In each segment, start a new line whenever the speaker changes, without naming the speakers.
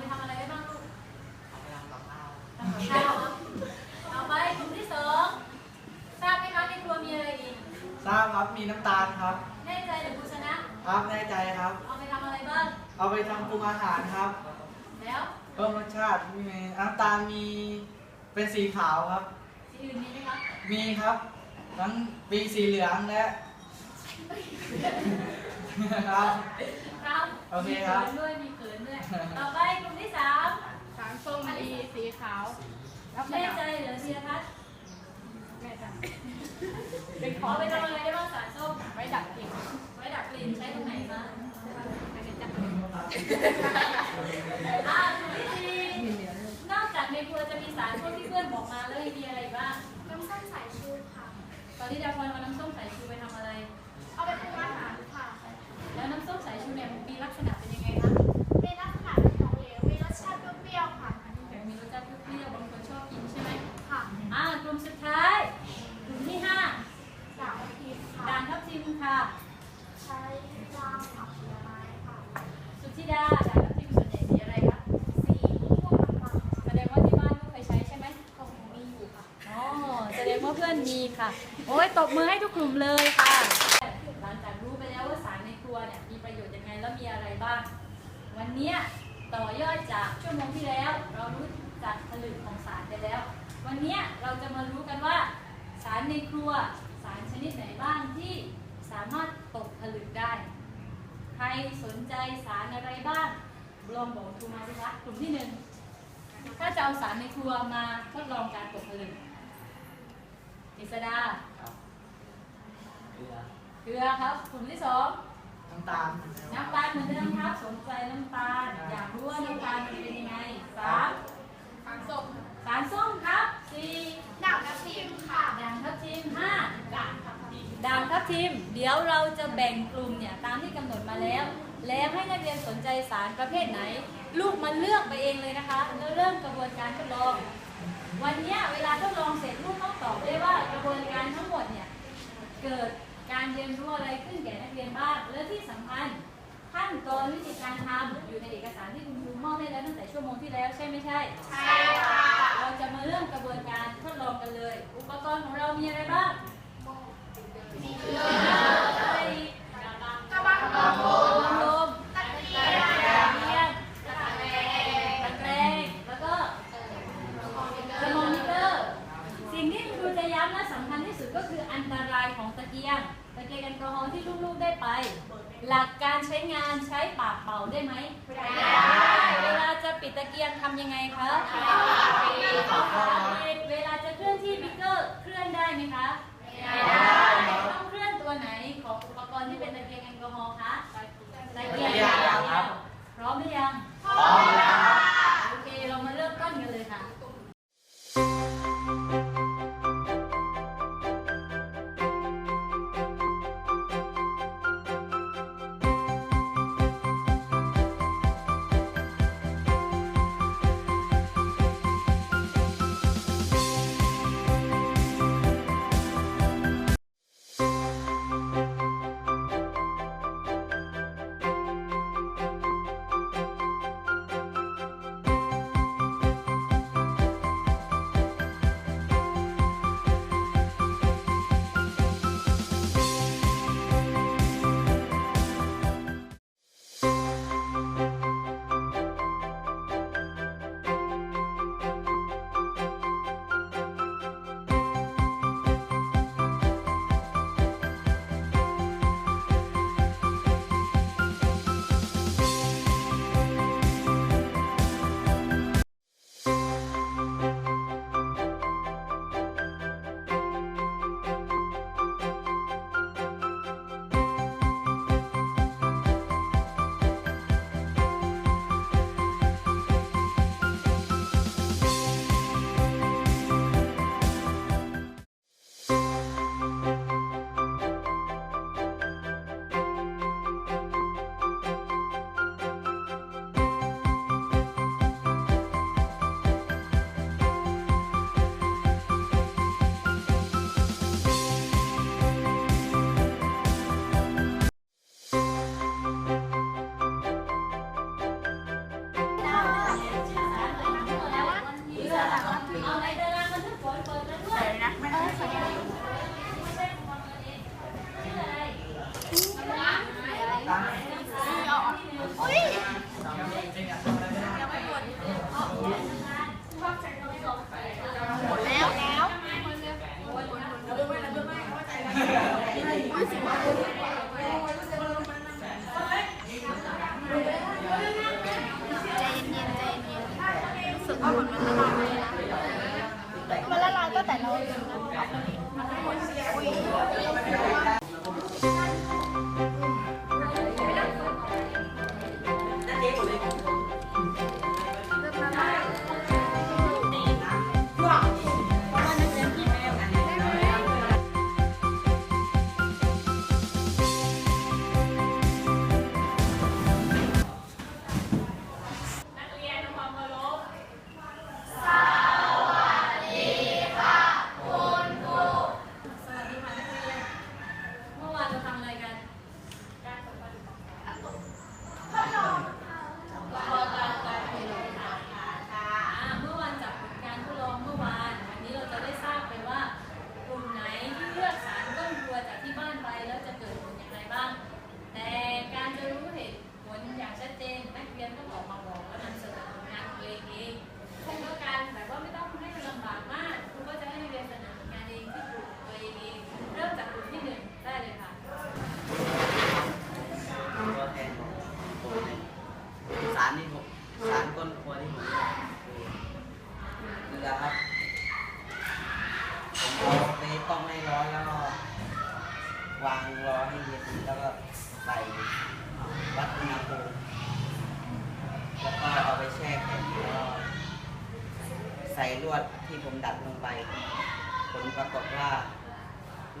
ไป
ทำ
อะไรได้บ้างลูก
เอาไปทำกับข้าว
ทำกับข้าวเอาไปกลุ่มที่สองทราบไหมคะในครัวมีอะไรอีก
ทราบครับมีน้ำตาลครับ
แน่ใจหรือผู้ชนะ
ครับแน่ใจครับ
เอาไปทำอะไรบ้าง
เอาไปทำปรุงอาหารครับ
แล้ว
เพิ่มรสชาติมีน้ำตาลมีเป็นสีขาวครับ
สีอื่นมีไหมคะ
มีครับ ทั้งปีสีเหลืองและ ครับ
ครับ
โอเคครับ
มีเขินด้วยมีเขินด้วย ต่อไปกลุ่มที่สาม
สารส้มดีสีขาวแล้ว
แน่ใจเหรือเชียร์ทัศน์
แม่จัน
เป็นขอไปทำอะไรได้บ้างสารส้ม
ไว้ดับกลิ่น
ไว้ดับกลิ่นใช้ตรงไหนมา
ไม่ได้จับ
อ่ากลุ่มที่สี่นอกจากในครัวจะมีสารพวกที่เพื่อนบอกมาแล้วยังมีอะไรอีกบ้าง
น้ำส้มสายชูค่ะ
ตอนนี้ดาวพรเอาน้ำส้มสายชูไปทำอะไร
เอาไปปรุงอาหารค่ะ
แล้ว น้ำส้มสายชูเนี่ยมีลักษณะเป็นยังไงคะ
เป็นลักษณะเป็นของเหลว มีรสชาติเปรี้ยวๆค่ะ
มีรสชาติเปรี้ยวๆบางคนชอบกินใช่ไหม
ค่ะ
อ่ากลุ่มสุดท้ายกลุ่มที่ห้า
ด่างทิพย์ค่ะ
ด่างทับทิมค่ะ
ใช้ล้างผักผลไม้ค่ะ
สุธิดาด่างทับทิมส่วนใหญ่สีอะไรคะ
สีม่วงค่ะ
แสดงว่าที่บ้านลูกเคยใช้ใช่ไหม
ของมีอยู่ค่ะ
อ๋อ แสดงว่าเพื่อนมีค่ะ โอ้ยตบมือให้ทุกกลุ่มเลยค่ะ วันเนี้ยต่อยอดจากชั่วโมงที่แล้ว เรารู้จักผลึกของสารไปแล้ว วันเนี้ยเราจะมารู้กันว่า สารในครัวสารชนิดไหนบ้างที่สามารถตกผลึกได้ ใครสนใจสารอะไรบ้างลองบอกครูมาสิคะกลุ่มที่หนึ่งถ้าจะเอาสารในครัวมาทดลองการตกผลึกกฤษดา
ครับเกลือ
เกลือครับกลุ่มที่สอง
น้ำตาล
น้ำตาลเหมือนเดิมครับ สนใจน้ำตาล อยากรู้ว่าน้ำตาลมันเป็นยังไงสาม
สารส้ม
สารส้มครับสี่
ด่างทับทิมค่ะ
ด่างทับทิมห้า
ด่างทับทิม
ด่างทับทิม เดี๋ยวเราจะแบ่งกลุ่มเนี่ยตามที่กำหนดมาแล้ว แล้วให้นักเรียนสนใจสารประเภทไหน ลูกมันเลือกไปเองเลยนะคะแล้วเริ่มกระบวนการทดลอง วันเนี้ยเวลาทดลองเสร็จลูกต้องตอบได้ว่ากระบวนการทั้งหมดเนี่ยเกิด การเรียนรู้อะไรขึ้นแก่นักเรียนบ้างและที่สำคัญขั้นตอนวิธีการทำอยู่ในเอกสารที่คุณครูมอบให้แล้วตั้งแต่ชั่วโมงที่แล้วใช่ไม่ใช่
ใช่ค่ะ
เราจะมาเริ่มกระบวนการทดลองกันเลย อุปกรณ์ของเรามีอะไรบ้าง
มี อลก
อฮอล์ที่ลูกๆได้ไป หลักการใช้งานใช้ปากเป่าได้ไหมเวลาจะปิดตะเกียงทำยังไงคะเวลาจะเคลื่อนที่บิ๊กเกอร์เคลื่อนได้ไหมคะต้องเคลื่อนตัวไหนของอุปกรณ์ที่เป็นตะเกียงแอลกอฮอล์คะตะเกียงยาวพร้อมหรือยัง
พร้อมแล้
ว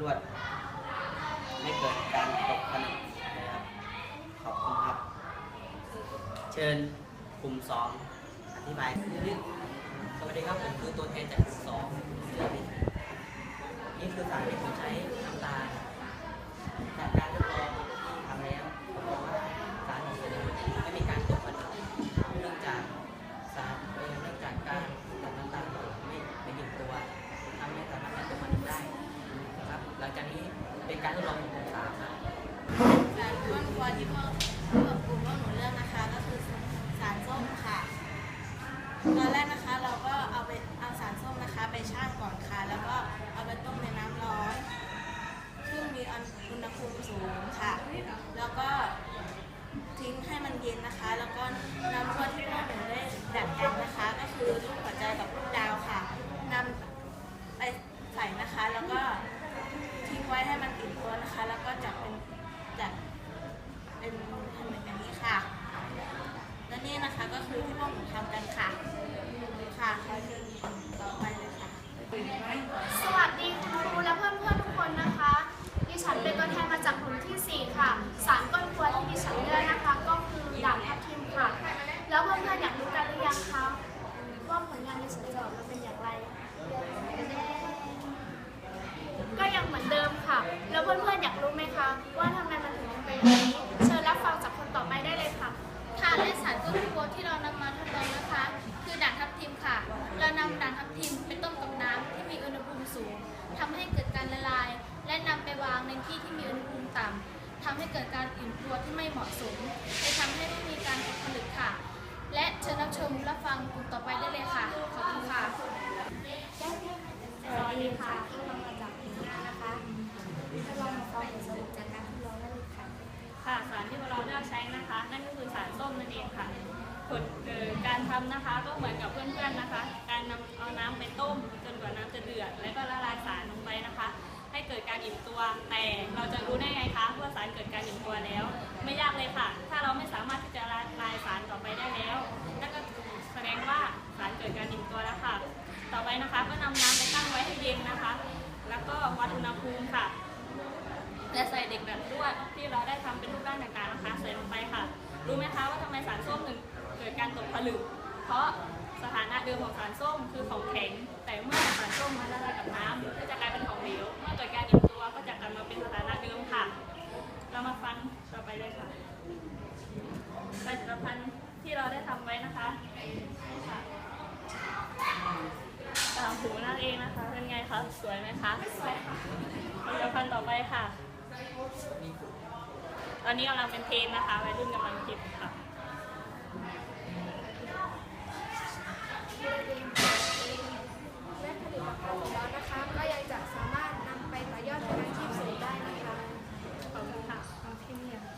ลวด ไม่เกิดการตกผนึกนะค
รับขอบคุณครับ เชิญกลุ่มสองอธิบาย
สวัสดีครับผมคือตัวแทนจากกลุ่มสองเสือพิษนี่คือสารที่ผมใช้ การทดลองของกลุ่มสามครับสาร
ก้นครัวที่พวกพวกกลุ่มพวกหนูเลือกนะคะก็คือสารส้มค่ะ ตอนแรกนะคะเราก็เอาไปเอาสารส้มนะคะ ไปช่างก่อนค่ะ แล้วก็เอาไปต้มในน้ำร้อนซึ่งมีอุณหภูมิสูงค่ะ แล้วก็ทิ้งให้มันเย็นนะคะ แล้วก็นำตัวที่พวกหนูได้ดัดแปลงนะคะ ก็คือรูปหัวใจกับรูปดาวค่ะนำไปใส่นะคะ แล้วก็ทิ้งไว้ให้มันติดตัวนะคะ แล้วก็จับเป็นจับเป็นเหมือนอย่างนี้ค่ะ และนี่นะคะก็คือที่พว กันค่ะ
ให้เกิดการอิ่มตัวที่ไม่เหมาะสมจะทำให้ไม่มีการตกผลึกค่ะ และเชิญรับชมรับฟังกลุ่มต่อไปได้เลยค่ะ ขอบคุณค่ะ
สวัสดีค่ะที่เรามาจากกลุ่มห้านะคะทดลองมาฟังผลสรุปจากการทดลองได้เลยค่ะ
ค่ะสารที่เราเลือกใช้นะคะ นั่นก็คือสารส้มนั่นเองค่ะผลเอ่อการทำนะคะก็เหมือนกับเพื่อนๆนะคะ การนำเอาน้ำไปต้มจนกว่าน้ำจะเดือด แล้วก็ละลายสารลงไปนะคะ ให้เกิดการอิ่มตัว แต่เราจะรู้ได้ไงคะว่าสารเกิดการอิ่มตัวแล้ว ไม่ยากเลยค่ะ ถ้าเราไม่สามารถที่จะละลายสารต่อไปได้แล้วนั่นก็แสดงว่าสารเกิดการอิ่มตัวแล้วค่ะ ต่อไปนะคะก็นำน้ำไปตั้งไว้ให้เย็นนะคะ แล้วก็วัดอุณหภูมิค่ะและใส่เด็กแบบรวดที่เราได้ทำเป็นรูปร่างต่างๆนะคะใส่ลงไปค่ะ รู้ไหมคะว่าทำไมสารส้มถึงเกิดการตกผลึก เพราะ สถานะเดิมของสารส้มคือของแข็ง แต่เมื่อสารส้มมาละลายกับน้ำก็จะกลายเป็นของเหลวเมื่อเกิดการอิ่มตัวก็จะกลับมาเป็นสถานะเดิมค่ะ เรามาฟังต่อไปเลยค่ะผลิตภัณฑ์ที่เราได้ทำไว้นะคะค่ะตามหูนั่นเองนะคะ เป็นไงคะ สวยไหมคะสวยค่ะผลิตภัณฑ์ต่อไปค่ะ ตอนนี้กำลังเป็นเทรนด์นะคะวัยรุ่นกำลังคิดค่ะ Genial.